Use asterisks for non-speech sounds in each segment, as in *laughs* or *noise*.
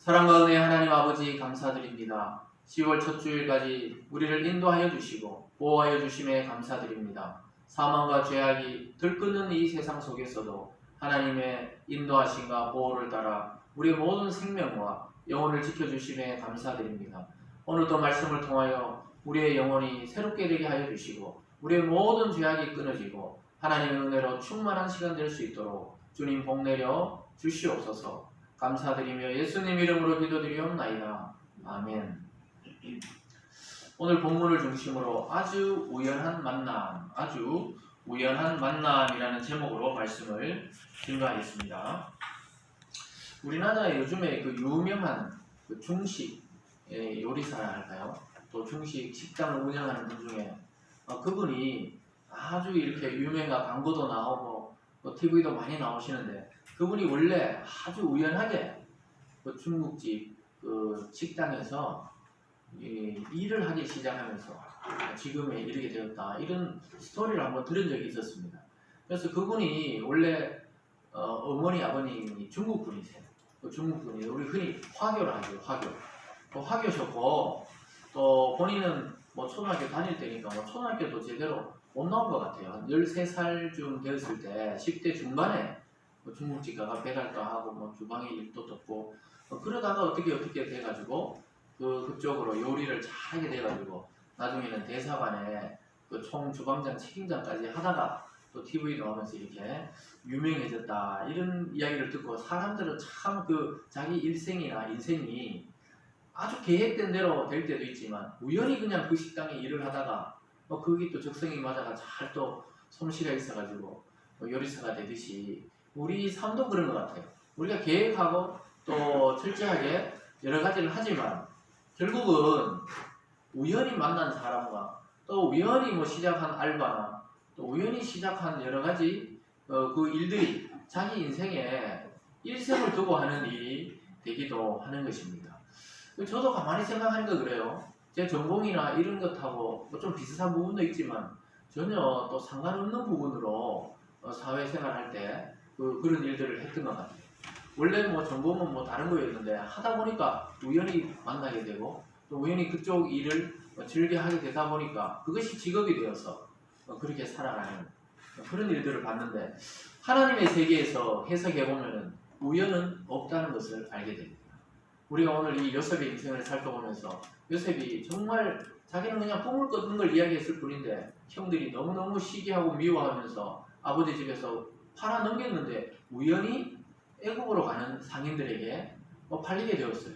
사랑과 은혜 하나님 아버지 감사드립니다. 10월 첫 주일까지 우리를 인도하여 주시고 보호하여 주심에 감사드립니다. 사망과 죄악이 들끓는 이 세상 속에서도 하나님의 인도하심과 보호를 따라 우리의 모든 생명과 영혼을 지켜주심에 감사드립니다. 오늘도 말씀을 통하여 우리의 영혼이 새롭게 되게 하여 주시고 우리의 모든 죄악이 끊어지고 하나님의 은혜로 충만한 시간 될 수 있도록 주님 복 내려 주시옵소서 감사드리며 예수님 이름으로 기도드리옵나이다. 아멘. 오늘 본문을 중심으로 아주 우연한 만남, 아주 우연한 만남이라는 제목으로 말씀을 증거하겠습니다. 우리나라에 요즘에 그 유명한 그 중식 예, 요리사라 할까요? 또 중식 식당을 운영하는 분 중에 어, 그분이 아주 이렇게 유명한 광고도 나오고 또 TV도 많이 나오시는데 그분이 원래 아주 우연하게 그 중국집 그 식당에서 이 일을 하기 시작하면서 지금에 이르게 되었다 이런 스토리를 한번 들은 적이 있었습니다. 그래서 그분이 원래 어, 머니 아버님이 중국 분이세요. 그 중국 분이 우리 흔히 화교를 하죠 화교. 또 화교셨고 또 본인은 뭐 초등학교 다닐 때니까 뭐 초등학교도 제대로 못 나온 것 같아요. 한 13살쯤 되었을 때 10대 중반에 뭐 중국집 가가 배달도 하고 뭐 주방에 일도 돕고 어, 그러다가 어떻게 어떻게 돼가지고 그 그쪽으로 요리를 잘하게 돼가지고 나중에는 대사관에 그 총 주방장 책임자까지 하다가 또 TV에 나오면서 이렇게 유명해졌다 이런 이야기를 듣고 사람들은 참 그 자기 일생이나 인생이 아주 계획된 대로 될 때도 있지만 우연히 그냥 그 식당에 일을 하다가 뭐 그게 또 적성이 맞아가 잘 또 솜씨가 있어가지고 뭐 요리사가 되듯이 우리 삶도 그런 것 같아요. 우리가 계획하고 또 철저하게 여러 가지를 하지만 결국은 우연히 만난 사람과 또 우연히 뭐 시작한 알바나 또 우연히 시작한 여러 가지 어, 그 일들이 자기 인생에 일생을 두고 하는 일이 되기도 하는 것입니다. 저도 가만히 생각하니까 그래요. 제 전공이나 이런 것하고 뭐 좀 비슷한 부분도 있지만 전혀 또 상관없는 부분으로 어, 사회생활 할때 그, 그런 일들을 했던 것 같아요. 원래 뭐 전공은 뭐 다른 거였는데 하다 보니까 우연히 만나게 되고 또 우연히 그쪽 일을 어, 즐겨 하게 되다 보니까 그것이 직업이 되어서 어, 그렇게 살아가는 그런 일들을 봤는데 하나님의 세계에서 해석해 보면은 우연은 없다는 것을 알게 됩니다. 우리가 오늘 이 요셉의 인생을 살펴보면서 요셉이 정말 자기는 그냥 꿈을 꿨는 걸 이야기했을 뿐인데 형들이 너무너무 시기하고 미워하면서 아버지 집에서 팔아 넘겼는데 우연히 애굽으로 가는 상인들에게 뭐 팔리게 되었어요.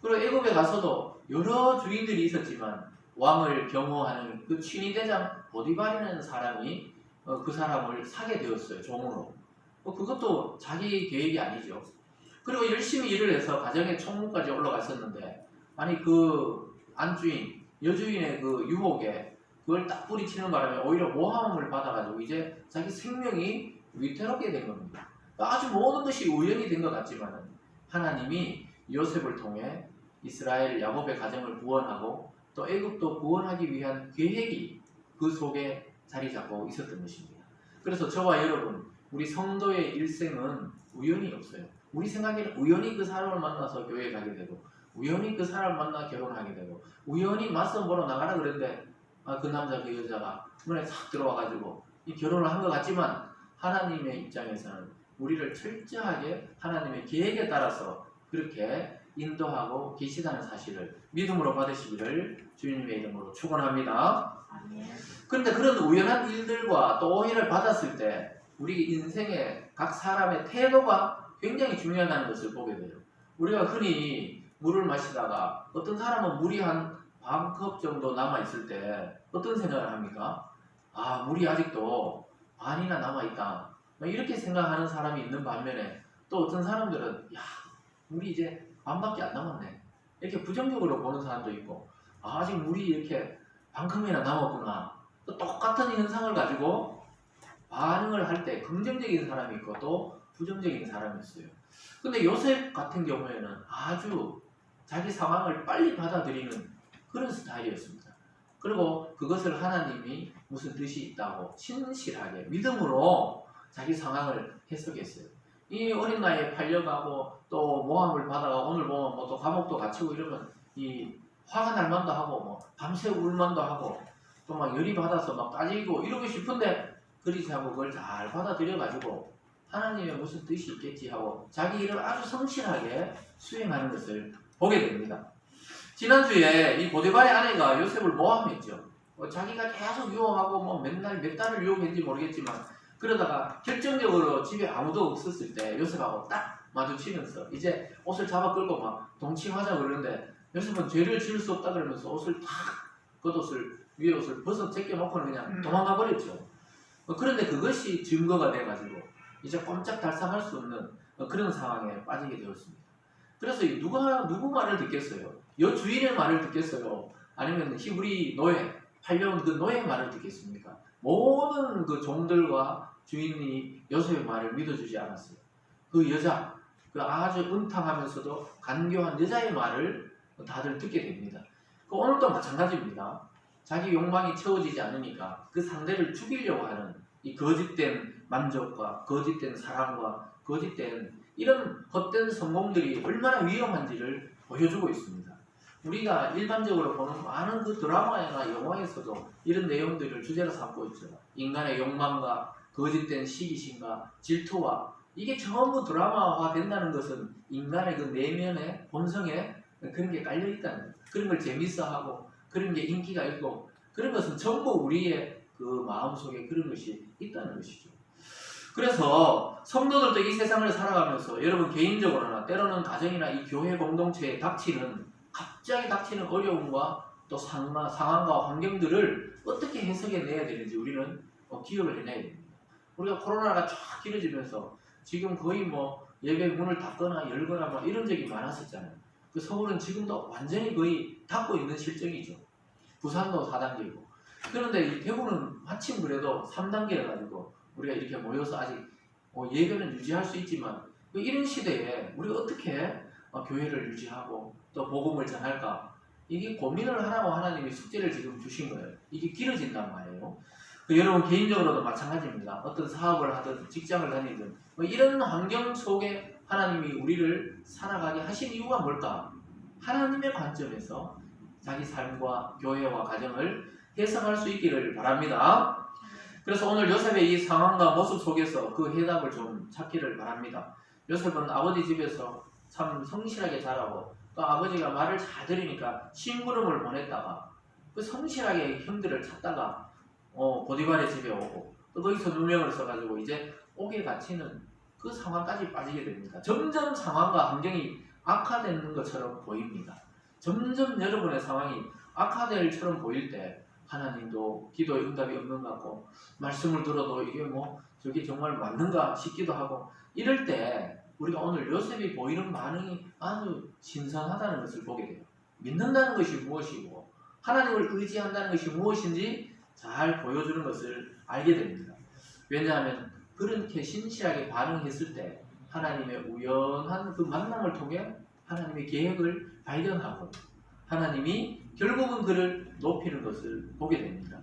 그리고 애굽에 가서도 여러 주인들이 있었지만 왕을 경호하는 그 친위대장 보디발이라는 사람이 어, 그 사람을 사게 되었어요. 종으로. 어, 그것도 자기 계획이 아니죠. 그리고 열심히 일을 해서 가정의 총무까지 올라갔었는데 아니 그 안주인 여주인의 그 유혹에 그걸 딱 뿌리치는 바람에 오히려 모함을 받아가지고 이제 자기 생명이 위태롭게 된 겁니다. 아주 모든 것이 우연이 된 것 같지만은 하나님이 요셉을 통해 이스라엘 야곱의 가정을 구원하고 또 애굽도 구원하기 위한 계획이 그 속에 자리 잡고 있었던 것입니다. 그래서 저와 여러분 우리 성도의 일생은 우연이 없어요. 우리 생각에는 우연히 그 사람을 만나서 교회에 가게 되고 우연히 그 사람을 만나 결혼하게 되고 우연히 맞선 보러 나가라 그랬는데 아, 그 남자 그 여자가 눈에 싹 들어와가지고 이 결혼을 한 것 같지만 하나님의 입장에서는 우리를 철저하게 하나님의 계획에 따라서 그렇게 인도하고 계시다는 사실을 믿음으로 받으시기를 주님의 이름으로 축원합니다. 그런데 그런 우연한 일들과 또 오해를 받았을 때 우리 인생의 각 사람의 태도가 굉장히 중요하다는 것을 보게 돼요. 우리가 흔히 물을 마시다가 어떤 사람은 물이 한 반 컵 정도 남아 있을 때 어떤 생각을 합니까? 아 물이 아직도 반이나 남아 있다. 이렇게 생각하는 사람이 있는 반면에 또 어떤 사람들은 야 물이 이제 반밖에 안 남았네. 이렇게 부정적으로 보는 사람도 있고 아, 아직 물이 이렇게 반큼이나 남았구나. 또 똑같은 현상을 가지고 반응을 할 때 긍정적인 사람이 있고 또 부정적인 사람이 있어요. 근데 요셉 같은 경우에는 아주 자기 상황을 빨리 받아들이는 그런 스타일이었습니다. 그리고 그것을 하나님이 무슨 뜻이 있다고 신실하게 믿음으로 자기 상황을 해석했어요. 이 어린 나이에 팔려가고 또 모함을 받아가 오늘 보면 뭐 또 감옥도 갇히고 이러면 이 화가 날 만도 하고 뭐 밤새 울 만도 하고 또 막 열이 받아서 막 따지고 이러고 싶은데 그리지 하고 그걸 잘 받아들여 가지고 하나님의 무슨 뜻이 있겠지 하고 자기 일을 아주 성실하게 수행하는 것을 보게 됩니다. 지난주에 이 보디발의 아내가 요셉을 모함했죠. 어, 자기가 계속 유혹하고 뭐 맨날 몇 달을 유혹했는지 모르겠지만 그러다가 결정적으로 집에 아무도 없었을 때 요셉하고 딱 마주치면서 이제 옷을 잡아 끌고 막 동침하자 그러는데 요셉은 죄를 지을 수 없다 그러면서 옷을 탁 겉옷을 위에 옷을 벗어 제껴놓고는 그냥 음. 도망가 버렸죠. 어, 그런데 그것이 증거가 돼가지고 이제 꼼짝 달싹할 수 없는 어, 그런 상황에 빠지게 되었습니다. 그래서 이 누가 누구 말을 듣겠어요? 여 주인의 말을 듣겠어요? 아니면 히브리 노예 팔려온 그 노예의 말을 듣겠습니까? 모든 그 종들과 주인이 요셉의 말을 믿어주지 않았어요. 그 여자, 그 아주 은탕하면서도 간교한 여자의 말을 다들 듣게 됩니다. 그 오늘도 마찬가지입니다. 자기 욕망이 채워지지 않으니까 그 상대를 죽이려고 하는 이 거짓된 만족과 거짓된 사랑과 거짓된 이런 헛된 성공들이 얼마나 위험한지를 보여주고 있습니다. 우리가 일반적으로 보는 많은 그 드라마나 영화에서도 이런 내용들을 주제로 삼고 있죠. 인간의 욕망과 거짓된 시기심과 질투와 이게 전부 드라마화 된다는 것은 인간의 그 내면의 본성에 그런 게 깔려 있다는. 그런 걸 재밌어하고 그런 게 인기가 있고 그런 것은 전부 우리의 그 마음속에 그런 것이 있다는 것이죠. 그래서 성도들도 이 세상을 살아가면서 여러분 개인적으로나 때로는 가정이나 이 교회 공동체에 닥치는 갑자기 닥치는 어려움과 또 상황, 상황과 환경들을 어떻게 해석해 내야 되는지 우리는 어, 기억을 해내야 됩니다. 우리가 코로나가 쫙 길어지면서 지금 거의 뭐 예배 문을 닫거나 열거나 뭐 이런 적이 많았었잖아요. 그 서울은 지금도 완전히 거의 닫고 있는 실정이죠. 부산도 4단계고. 그런데 이 대구는 마침 그래도 3단계라 가지고 우리가 이렇게 모여서 아직 어, 예배는 유지할 수 있지만 그 이런 시대에 우리가 어떻게 어, 교회를 유지하고 또 복음을 전할까 이게 고민을 하라고 하나님이 숙제를 지금 주신 거예요. 이게 길어진단 말이에요. 그 여러분 개인적으로도 마찬가지입니다. 어떤 사업을 하든 직장을 다니든 뭐 이런 환경 속에 하나님이 우리를 살아가게 하신 이유가 뭘까? 하나님의 관점에서 자기 삶과 교회와 가정을 해석할 수 있기를 바랍니다. 그래서 오늘 요셉의 이 상황과 모습 속에서 그 해답을 좀 찾기를 바랍니다. 요셉은 아버지 집에서 참 성실하게 자라고 또 아버지가 말을 잘 들으니까 심부름을 보냈다가 그 성실하게 형들을 찾다가 어, 보디발의 집에 오고 또 거기서 누명을 써가지고 이제 옥에 갇히는 그 상황까지 빠지게 됩니다. 점점 상황과 환경이 악화되는 것처럼 보입니다. 점점 여러분의 상황이 악화될처럼 보일 때 하나님도 기도의 응답이 없는 것 같고 말씀을 들어도 이게 뭐 저게 정말 맞는가 싶기도 하고 이럴 때 우리가 오늘 요셉이 보이는 반응이 아주 신선하다는 것을 보게 돼요. 믿는다는 것이 무엇이고 하나님을 의지한다는 것이 무엇인지 잘 보여주는 것을 알게 됩니다. 왜냐하면 그렇게 신실하게 반응했을 때 하나님의 우연한 그 만남을 통해 하나님의 계획을 발견하고 하나님이 결국은 그를 높이는 것을 보게 됩니다.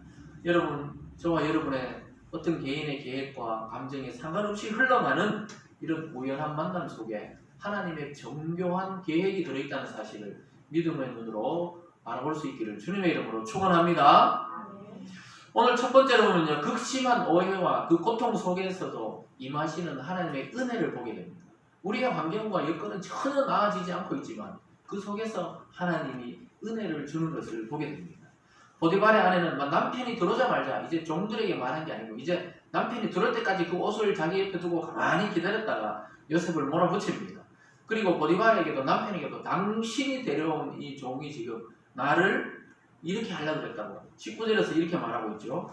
여러분, 저와 여러분의 어떤 개인의 계획과 감정에 상관없이 흘러가는 이런 우연한 만남 속에 하나님의 정교한 계획이 들어있다는 사실을 믿음의 눈으로 알아볼 수 있기를 주님의 이름으로 축원합니다. 오늘 첫 번째로 보면요. 극심한 오해와 그 고통 속에서도 임하시는 하나님의 은혜를 보게 됩니다. 우리의 환경과 여건은 전혀 나아지지 않고 있지만 그 속에서 하나님이 은혜를 주는 것을 보게 됩니다. 보디발의 아내는 막 남편이 들어오자마자 이제 종들에게 말한 게 아니고 이제 남편이 들어올 때까지 그 옷을 자기 옆에 두고 가만히 기다렸다가 요셉을 몰아붙입니다. 그리고 보디발에게도 남편에게도 당신이 데려온 이 종이 지금 나를 이렇게 하려고 그랬다고 19절에서 이렇게 말하고 있죠.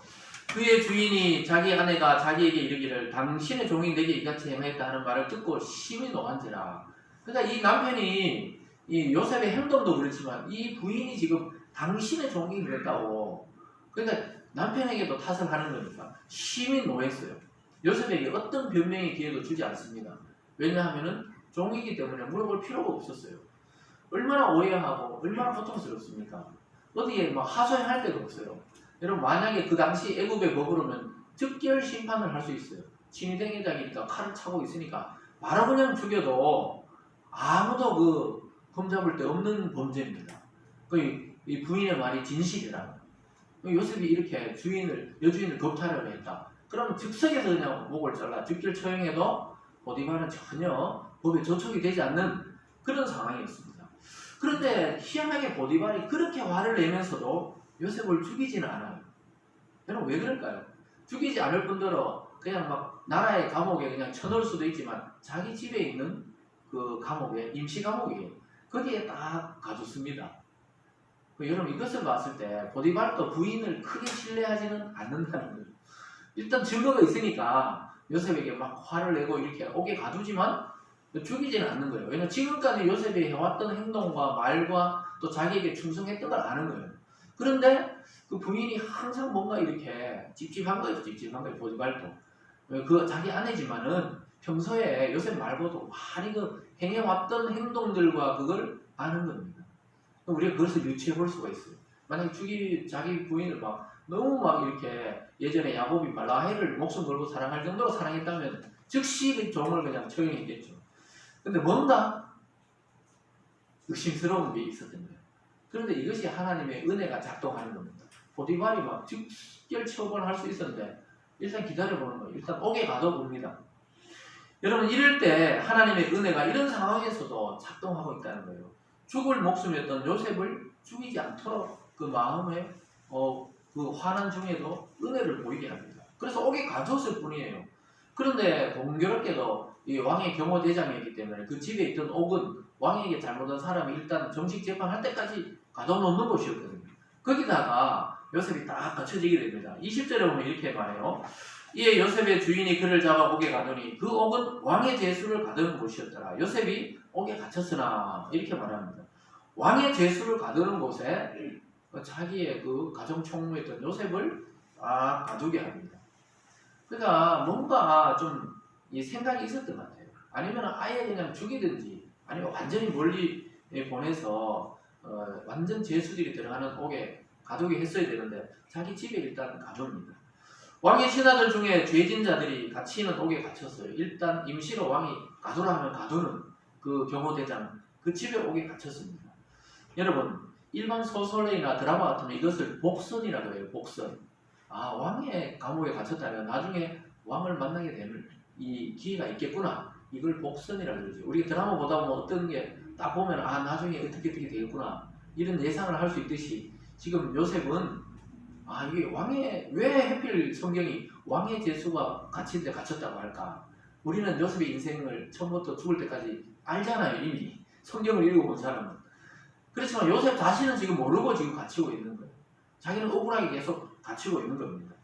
그의 주인이 자기 아내가 자기에게 이르기를 당신의 종이 내게 이같이 행했다 하는 말을 듣고 심히 노한지라. 그러니까 이 남편이 이 요셉의 행동도 그렇지만 이 부인이 지금 당신의 종이 그랬다고. 그러니까 남편에게도 탓을 하는 거니까 심히 노했어요. 요셉에게 어떤 변명의 기회도 주지 않습니다. 왜냐하면은 종이기 때문에 물어볼 필요가 없었어요. 얼마나 오해하고 얼마나 고통스럽습니까? 어디에 막 하소연할 데도 없어요. 여러분 만약에 그 당시 애굽에 먹으려면 즉결 심판을 할 수 있어요. 친위대계장이니까 칼을 차고 있으니까 바로 그냥 죽여도 아무도 그 흠잡을 데 없는 범죄입니다. 그 이 부인의 말이 진실이라. 요셉이 이렇게 주인을 여주인을 겁탈하려 했다. 그러면 즉석에서 그냥 목을 잘라 즉결 처형해도 보디발은 전혀 법에 저촉이 되지 않는 그런 상황이었습니다. 그런데 희한하게 보디발이 그렇게 화를 내면서도 요셉을 죽이지는 않아요. 여러분 왜 그럴까요? 죽이지 않을 뿐더러 그냥 막 나라의 감옥에 그냥 쳐넣을 수도 있지만 자기 집에 있는 그 감옥에 임시 감옥이에요. 거기에 딱 가뒀습니다. 그 여러분 이것을 봤을 때 보디발도 부인을 크게 신뢰하지는 않는다는 거죠. 일단 증거가 있으니까 요셉에게 막 화를 내고 이렇게 옥에 가두지만 죽이지는 않는 거예요. 왜냐면 지금까지 요셉이 해왔던 행동과 말과 또 자기에게 충성했던 걸 아는 거예요. 그런데 그 부인이 항상 뭔가 이렇게 찝찝한 거예요. 찝찝한 거예요. 보디발도. 그 자기 아내지만은 평소에 요셉 말고도 많이 그 행해왔던 행동들과 그걸 아는 겁니다. 우리가 그것을 유추해 볼 수가 있어요. 만약에 죽이 자기 부인을 막 너무 막 이렇게 예전에 야곱이 막 라헬을 목숨 걸고 사랑할 정도로 사랑했다면 즉시 그 종을 그냥 처형했겠죠. 근데 뭔가 의심스러운 게 있었던 거예요. 그런데 이것이 하나님의 은혜가 작동하는 겁니다. 보디발이 막 즉결 처벌할 수 있었는데 일단 기다려보는 거예요. 일단 옥에 가둬봅니다. 여러분 이럴 때 하나님의 은혜가 이런 상황에서도 작동하고 있다는 거예요. 죽을 목숨이었던 요셉을 죽이지 않도록 그 마음에 어, 그 화난 중에도 은혜를 보이게 합니다. 그래서 옥에 가뒀을 뿐이에요. 그런데 공교롭게도 이 왕의 경호대장이었기 때문에 그 집에 있던 옥은 왕에게 잘못한 사람이 일단 정식 재판할 때까지 가둬놓는 곳이었거든요. 거기다가 요셉이 딱 갇혀지게 됩니다. 20절에 보면 이렇게 말해요. 이에 요셉의 주인이 그를 잡아 옥에 가더니 그 옥은 왕의 제수를 가두는 곳이었더라. 요셉이 옥에 갇혔으나 이렇게 말합니다. 왕의 제수를 가두는 곳에 자기의 그 가정 총무였던 요셉을 딱 가두게 합니다. 그러니까 뭔가 좀 이 생각이 있었던 것 같아요. 아니면 아예 그냥 죽이든지 아니면 완전히 멀리 보내서 어, 완전 제수들이 들어가는 옥에 가두게 했어야 되는데 자기 집에 일단 가둡니다. 왕의 신하들 중에 죄진 자들이 같이 있는 옥에 갇혔어요. 일단 임시로 왕이 가두라 하면 가두는 그 경호대장 그 집에 옥에 갇혔습니다. 여러분 일반 소설이나 드라마 같으면 이것을 복선이라고 해요. 복선. 아 왕의 감옥에 갇혔다면 나중에 왕을 만나게 되는 이 기회가 있겠구나. 이걸 복선이라고 그러죠. 우리 드라마 보다 보면 어떤 게 딱 보면 아 나중에 어떻게 어떻게 되겠구나 이런 예상을 할 수 있듯이 지금 요셉은 아 이게 왕의 왜 하필 성경이 왕의 제수가 갇힌 데 갇혔다고 할까? 우리는 요셉의 인생을 처음부터 죽을 때까지 알잖아요 이미 성경을 읽어본 사람은 그렇지만 요셉 자신은 지금 모르고 지금 갇히고 있는 거예요. 자기는 억울하게 계속 갇히고 있는 겁니다.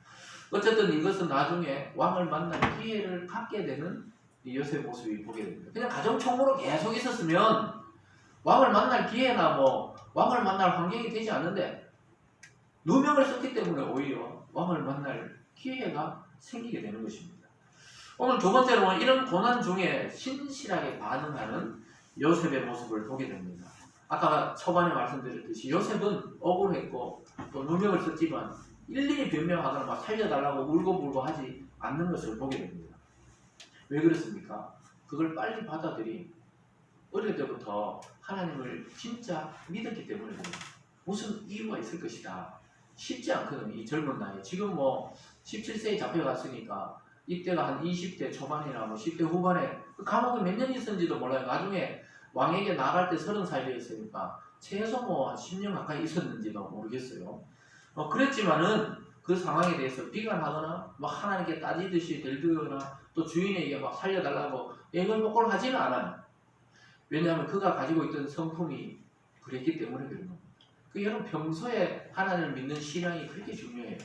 어쨌든 이것은 나중에 왕을 만날 기회를 갖게 되는 이 요셉 모습이 보게 됩니다. 그냥 가정총무로 계속 있었으면 왕을 만날 기회나 뭐 왕을 만날 환경이 되지 않는데 누명을 썼기 때문에 오히려 왕을 만날 기회가 생기게 되는 것입니다. 오늘 두 번째로는 이런 고난 중에 신실하게 반응하는 요셉의 모습을 보게 됩니다. 아까 초반에 말씀드렸듯이 요셉은 억울했고 또 누명을 썼지만 일일이 변명하거나 막 살려달라고 울고불고 하지 않는 것을 보게 됩니다. 왜 그렇습니까? 그걸 빨리 받아들이 어릴 때부터 하나님을 진짜 믿었기 때문에. 무슨 이유가 있을 것이다. 쉽지 않거든요. 이 젊은 나이에. 지금 뭐 17세에 잡혀갔으니까 이때가 한 20대 초반이나 뭐 10대 후반에 그 감옥에 몇 년 있었는지도 몰라요. 나중에 왕에게 나갈 때 30살 되었으니까 최소 뭐 한 10년 가까이 있었는지도 모르겠어요. 어, 그랬지만은 그 상황에 대해서 비관하거나 뭐 하나님께 따지듯이 들들거나 또 주인에게 막 살려달라고 애걸복걸 하지는 않아요. 왜냐하면 그가 가지고 있던 성품이 그랬기 때문에 그런 겁니다. 그 여러분 평소에 하나님을 믿는 신앙이 그렇게 중요해요.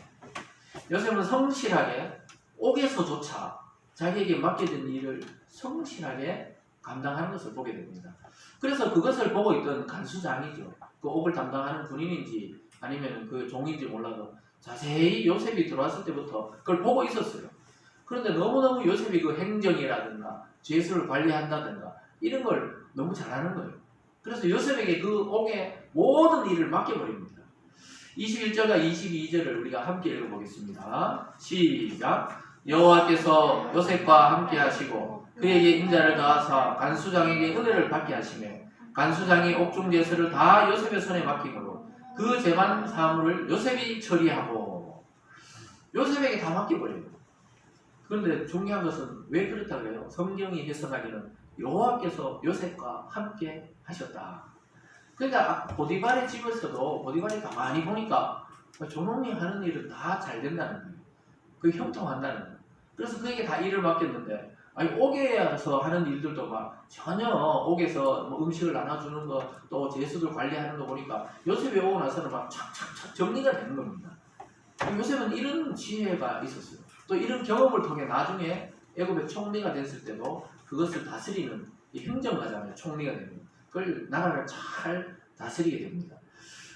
요셉은 성실하게 옥에서조차 자기에게 맡겨진 일을 성실하게 감당하는 것을 보게 됩니다. 그래서 그것을 보고 있던 간수장이죠. 그 옥을 담당하는 군인인지 아니면 그 종인지 몰라도 자세히 요셉이 들어왔을 때부터 그걸 보고 있었어요. 그런데 너무너무 요셉이 그 행정이라든가 죄수를 관리한다든가 이런 걸 너무 잘하는 거예요. 그래서 요셉에게 그 옥의 모든 일을 맡겨버립니다. 21절과 22절을 우리가 함께 읽어보겠습니다. 시작. 여호와께서 요셉과 함께 하시고 그에게 인자를 더하사 간수장에게 은혜를 받게 하시며 간수장이 옥중 제수를 다 요셉의 손에 맡기므로 그 재반 사물을 요셉이 처리하고 요셉에게 다 맡겨버려요. 그런데 중요한 것은 왜 그렇다 그래요? 성경이 해석하기는 여호와께서 요셉과 함께 하셨다. 그러니까 보디발의 집에서도 보디발이 가만히 보니까 저놈이 하는 일은 다 잘 된다는 거예요. 그 형통한다는 거예요. 그래서 그에게 다 일을 맡겼는데 아니 옥에서 하는 일들도 막 전혀 옥에서 뭐 음식을 나눠주는 거 또 제수들 관리하는 거 보니까 요셉이 오고 나서는 막 착착착 정리가 되는 겁니다. 요셉은 이런 지혜가 있었어요. 또 이런 경험을 통해 나중에 애굽의 총리가 됐을 때도 그것을 다스리는 이 행정가잖아요. 총리가 되는 그걸 나라를 잘 다스리게 됩니다.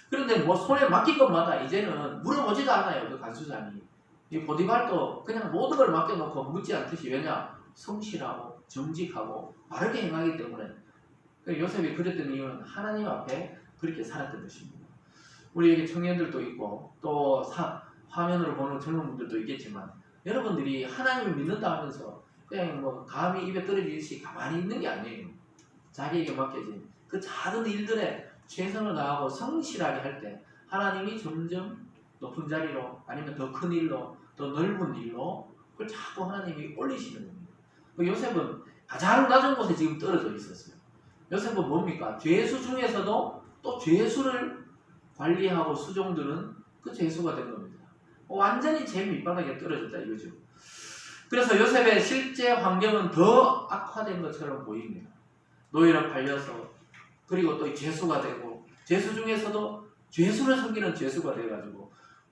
그런데 뭐 손에 맡긴 것마다 이제는 물어보지도 않아요. 그 간수장이. 이 보디발도 그냥 모든 걸 맡겨놓고 묻지 않듯이 왜냐 성실하고 정직하고 바르게 행하기 때문에 그 요셉이 그랬던 이유는 하나님 앞에 그렇게 살았던 것입니다. 우리에게 청년들도 있고 또 사- 화면으로 보는 젊은 분들도 있겠지만 여러분들이 하나님을 믿는다 하면서 그냥 뭐 감히 입에 떨어지듯이 가만히 있는 게 아니에요. 자기에게 맡겨진 그 작은 일들에 최선을 다하고 성실하게 할 때 하나님이 점점 높은 자리로 아니면 더 큰 일로 더 넓은 일로 그걸 자꾸 하나님이 올리시는 겁니다. 그 요셉은 가장 낮은 곳에 지금 떨어져 있었어요. 요셉은 뭡니까? 죄수 중에서도 또 죄수를 관리하고 수종드는 그 죄수가 된 겁니다. 완전히 제 밑바닥에 떨어졌다 이거죠. 그래서 요셉의 실제 환경은 더 악화된 것처럼 보입니다. 노예로 팔려서 그리고 또 죄수가 되고 죄수 중에서도 죄수를 섬기는 죄수가 돼가지고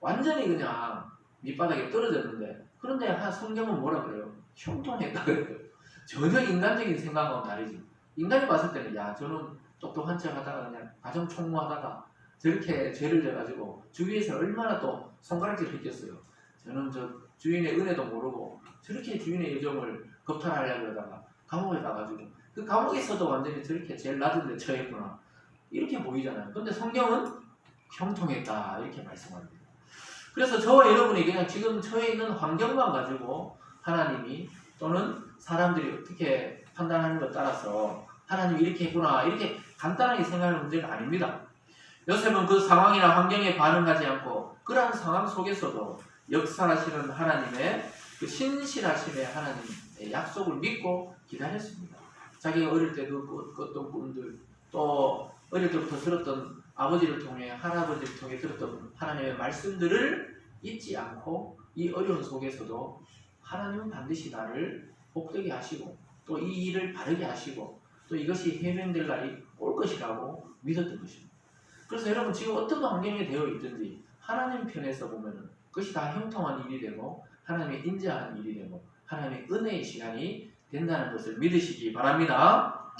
완전히 그냥 밑바닥에 떨어졌는데 그런데 한 성경은 뭐라 그래요? 형통했다 그래요. *laughs* 전혀 인간적인 생각하고 다르지. 인간이 봤을 때는 야 저는 똑똑한 척 하다가 그냥 가정 총무하다가 저렇게 죄를 져가지고 주위에서 얼마나 또 손가락질 했겠어요. 저는 저 주인의 은혜도 모르고 저렇게 주인의 여정을 겁탈하려고 하다가 감옥에 가가지고 그 감옥에서도 완전히 저렇게 제일 낮은 데 처했구나 이렇게 보이잖아요. 근데 성경은 형통했다 이렇게 말씀합니다. 그래서 저와 여러분이 그냥 지금 처해 있는 환경만 가지고 하나님이 또는 사람들이 어떻게 판단하는 것 따라서 하나님이 이렇게 했구나 이렇게 간단하게 생각하는 문제가 아닙니다. 요셉은 그 상황이나 환경에 반응하지 않고 그러한 상황 속에서도 역사하시는 하나님의 그 신실하심의 하나님의 약속을 믿고 기다렸습니다. 자기가 어릴 때그 꿨던 꿈들 또 어릴 때부터 들었던 아버지를 통해 할아버지를 통해 들었던 하나님의 말씀들을 잊지 않고 이 어려운 속에서도 하나님은 반드시 나를 복되게 하시고 또 이 일을 바르게 하시고 또 이것이 해명될 날이 올 것이라고 믿었던 것입니다. 그래서 여러분 지금 어떤 환경에 되어 있든지 하나님 편에서 보면은 그것이 다 형통한 일이 되고 하나님의 인자한 일이 되고 하나님의 은혜의 시간이 된다는 것을 믿으시기 바랍니다.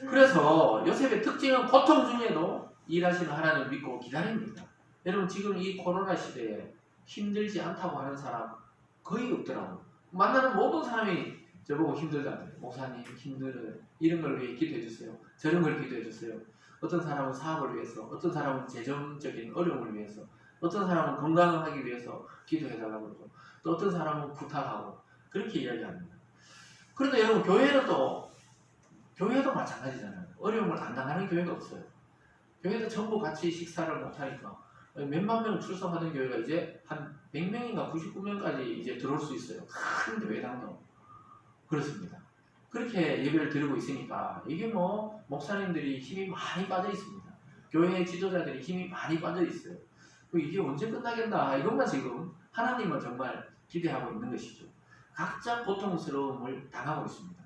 그래서 요셉의 특징은 고통 중에도 일하시는 하나님을 믿고 기다립니다. 여러분 지금 이 코로나 시대에 힘들지 않다고 하는 사람 거의 없더라고요. 만나는 모든 사람이 저보고 힘들다고요. 목사님 힘들어요. 이런 걸 위해 기도해 주세요. 저런 걸 기도해 주세요. 어떤 사람은 사업을 위해서, 어떤 사람은 재정적인 어려움을 위해서, 어떤 사람은 건강하기 위해서 기도해 달라고 그러고, 또 어떤 사람은 부탁하고 그렇게 이야기합니다. 그런데 여러분 교회는 또 교회도 마찬가지잖아요. 어려움을 안 당하는 교회가 없어요. 교회도 전부 같이 식사를 못하니까 몇만 명 출석하는 교회가 이제 한 100명인가 99명까지 이제 들어올 수 있어요. 큰 교회당도 그렇습니다. 그렇게 예배를 드리고 있으니까 이게 뭐 목사님들이 힘이 많이 빠져 있습니다. 교회 지도자들이 힘이 많이 빠져 있어요. 그 이게 언제 끝나겠나 이것만 지금 하나님은 정말 기대하고 있는 것이죠. 각자 고통스러움을 당하고 있습니다.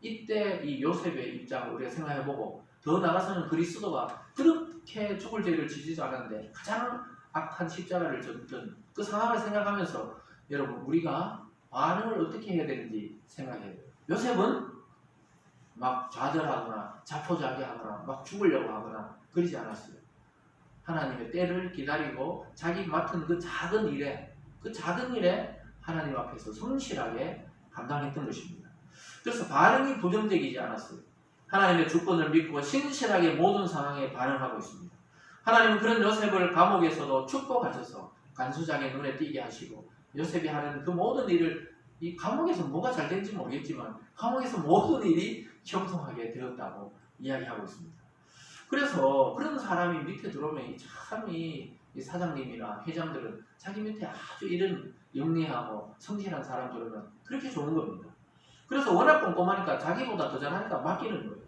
이때 이 요셉의 입장을 우리가 생각해보고 더 나아가서는 그리스도가 그렇게 죽을 죄를 지지도 않았는데 가장 악한 십자가를 졌던 그 상황을 생각하면서 여러분 우리가 반응을 어떻게 해야 되는지 생각해야 돼요. 요셉은 막 좌절하거나 자포자기하거나 막 죽으려고 하거나 그러지 않았어요. 하나님의 때를 기다리고 자기 맡은 그 작은 일에 그 작은 일에 하나님 앞에서 성실하게 감당했던 것입니다. 그래서 반응이 부정적이지 않았어요. 하나님의 주권을 믿고 신실하게 모든 상황에 반응하고 있습니다. 하나님은 그런 요셉을 감옥에서도 축복하셔서 간수장의 눈에 띄게 하시고 요셉이 하는 그 모든 일을 이 감옥에서 뭐가 잘 되는지 모르겠지만 감옥에서 모든 일이 형통하게 되었다고 이야기하고 있습니다. 그래서 그런 사람이 밑에 들어오면 참이 이 사장님이나 회장들은 자기 밑에 아주 이런 영리하고 성실한 사람들은 그렇게 좋은 겁니다. 그래서 워낙 꼼꼼하니까 자기보다 더 잘하니까 맡기는 거예요.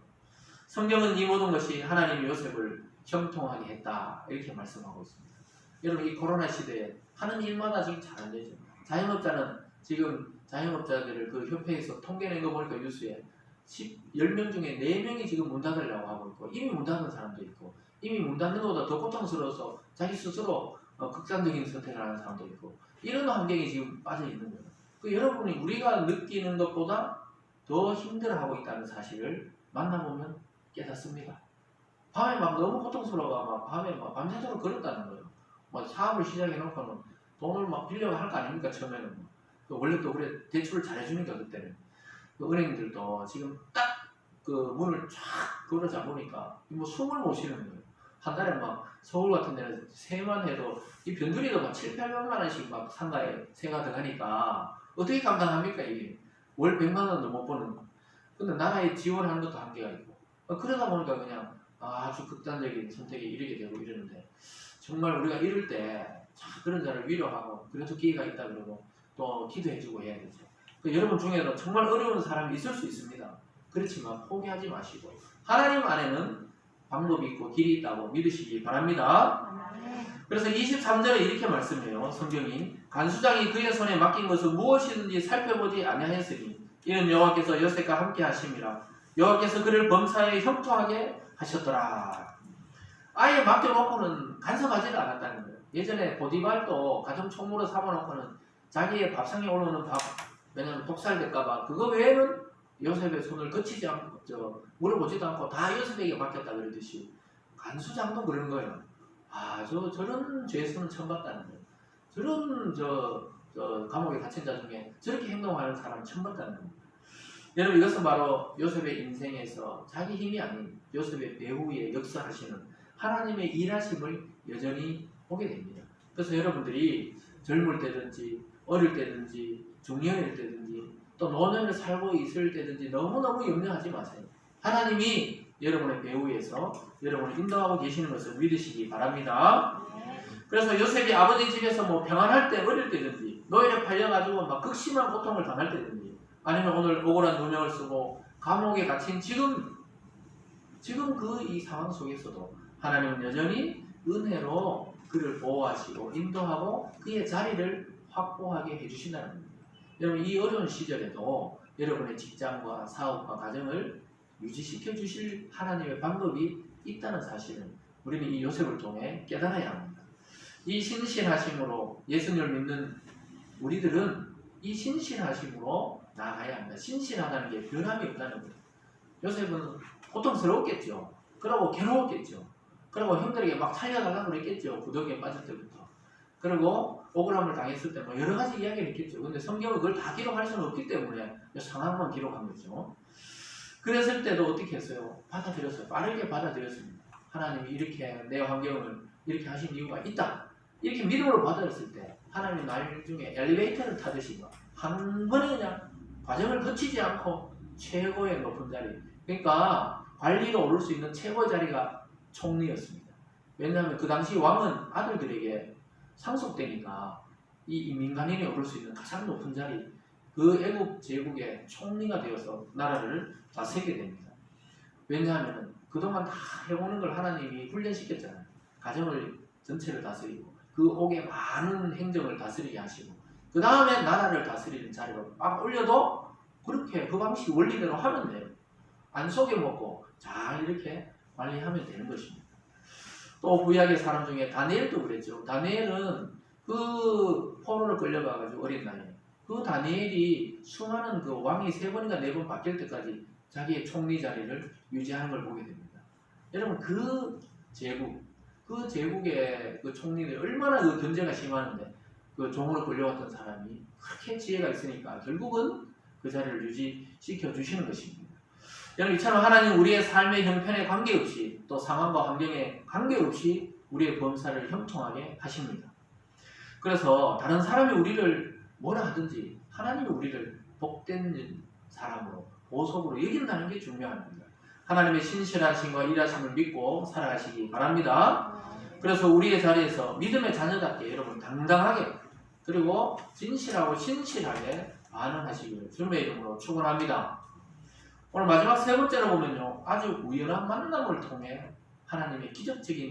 성경은 이 모든 것이 하나님이 요셉을 형통하게 했다 이렇게 말씀하고 있습니다. 여러분 이 코로나 시대에 하는 일마다 지금 잘 안 되죠. 자영업자는 지금 자영업자들을 그 협회에서 통계낸 거 보니까 뉴스에 10, 10명 중에 4명이 지금 문 닫으려고 하고 있고 이미 문 닫은 사람도 있고 이미 문 닫는 것보다 더 고통스러워서 자기 스스로 어, 극단적인 선택을 하는 사람도 있고 이런 환경이 지금 빠져 있는 거예요. 그 여러분이 우리가 느끼는 것보다 더 힘들어하고 있다는 사실을 만나보면 깨닫습니다. 밤에 막 너무 고통스러워 막 밤에 막 밤새도록 걸었다는 거예요. 뭐 사업을 시작해 놓고는 돈을 막 빌려고 할 거 아닙니까 처음에는 그 원래 또 그래 대출을 잘 해주니까 그때는 그 은행들도 지금 딱 그 문을 쫙 걸어 잡으니까 뭐 숨을 못 쉬는 거예요. 한 달에 막 서울 같은 데는 세만 해도 이 변두리도 막 7, 800만 원씩 막 상가에 세가 들어가니까 어떻게 감당합니까 이게 월 100만 원도 못 버는 거. 근데 나라에 지원하는 것도 한계가 있고 어, 그러다 보니까 그냥 아주 극단적인 선택에 이르게 되고 이러는데 정말 우리가 이럴 때 자, 그런 자를 위로하고 그래도 기회가 있다 그러고 또 기도해주고 해야 되죠. 그 여러분 중에도 정말 어려운 사람이 있을 수 있습니다. 그렇지만 포기하지 마시고 하나님 안에는 방법이 있고 길이 있다고 믿으시기 바랍니다. 그래서 23절에 이렇게 말씀해요. 성경이 간수장이 그의 손에 맡긴 것은 무엇이든지 살펴보지 아니하였으니 이는 여호와께서 요셉과 함께 하심이라 여호와께서 그를 범사에 형통하게 하셨더라. 아예 맡겨놓고는 간섭하지를 않았다는 거예요. 예전에 보디발도 가정 총무로 삼아놓고는 자기의 밥상에 올라오는 밥 왜냐면 독살될까봐 그거 외에는 요셉의 손을 거치지 않고 저 물어보지도 않고 다 요셉에게 맡겼다 그러듯이 간수장도 그런 거예요. 아, 저 저런 죄수는 처음 봤다는 거예요. 저런 저, 저 감옥에 갇힌 자 중에 저렇게 행동하는 사람 처음 봤다는 거예요. 여러분 이것은 바로 요셉의 인생에서 자기 힘이 아닌 요셉의 배후에 역사하시는 하나님의 일하심을 여전히 보게 됩니다. 그래서 여러분들이 젊을 때든지 어릴 때든지 중년일 때든지 또 노년을 살고 있을 때든지 너무너무 염려하지 마세요. 하나님이 여러분의 배후에서 여러분을 인도하고 계시는 것을 믿으시기 바랍니다. 그래서 요셉이 아버지 집에서 뭐 평안할 때 어릴 때든지 노예를 팔려가지고 막 극심한 고통을 당할 때든지 아니면 오늘 억울한 누명을 쓰고 감옥에 갇힌 지금 지금 그 이 상황 속에서도 하나님은 여전히 은혜로 그를 보호하시고 인도하고 그의 자리를 확보하게 해주신다는 겁니다. 여러분 이 어려운 시절에도 여러분의 직장과 사업과 가정을 유지시켜 주실 하나님의 방법이 있다는 사실은 우리는 이 요셉을 통해 깨달아야 합니다. 이 신실하심으로 예수님을 믿는 우리들은 이 신실하심으로 나아가야 합니다. 신실하다는 게 변함이 없다는 거예요. 요셉은 고통스러웠겠죠. 그러고 괴로웠겠죠. 그리고 형들에게 막 살려달라고 그랬겠죠. 구덩이에 빠질 때부터. 그리고 억울함을 당했을 때 뭐 여러 가지 이야기를 했겠죠. 근데 성경은 그걸 다 기록할 수는 없기 때문에 상황만 기록한 거죠. 그랬을 때도 어떻게 했어요? 받아들였어요. 빠르게 받아들였습니다. 하나님이 이렇게 내 환경을 이렇게 하신 이유가 있다. 이렇게 믿음으로 받아들였을 때 하나님 날 중에 엘리베이터를 타듯이 한 번에 그냥 과정을 거치지 않고 최고의 높은 자리. 그러니까 관리로 오를 수 있는 최고의 자리가 총리였습니다. 왜냐하면 그 당시 왕은 아들들에게 상속되니까 이 민간인이 오를 수 있는 가장 높은 자리, 그 애국 제국의 총리가 되어서 나라를 다스리게 됩니다. 왜냐하면 그동안 다 해오는 걸 하나님이 훈련시켰잖아요. 가정을 전체를 다스리고 그 옥의 많은 행정을 다스리게 하시고 그 다음에 나라를 다스리는 자리로 막 올려도 그렇게 그 방식 원리대로 하면 돼요. 안 속여 먹고 잘 이렇게 관리하면 되는 것입니다. 또 구약의 사람 중에 다니엘도 그랬죠. 다니엘은 그 포로를 끌려가가지고 어린 나이에 그 다니엘이 수많은 그 왕이 세 번인가 네 번 바뀔 때까지 자기의 총리 자리를 유지하는 걸 보게 됩니다. 여러분 그 제국, 그 제국의 그 총리들이 얼마나 그 견제가 심하는데 그 종으로 끌려왔던 사람이 그렇게 지혜가 있으니까 결국은 그 자리를 유지시켜 주시는 것입니다. 여러분 이처럼 하나님 우리의 삶의 형편에 관계없이 또 상황과 환경에 관계없이 우리의 범사를 형통하게 하십니다. 그래서 다른 사람이 우리를 뭐라 하든지 하나님이 우리를 복된 사람으로 보석으로 여긴다는 게 중요한 겁니다. 하나님의 신실하심과 일하심을 믿고 살아가시기 바랍니다. 그래서 우리의 자리에서 믿음의 자녀답게 여러분 당당하게 그리고 진실하고 신실하게 반응하시기를 주님의 이름으로 축원합니다. 오늘 마지막 세 번째로 보면요. 아주 우연한 만남을 통해 하나님의 기적적인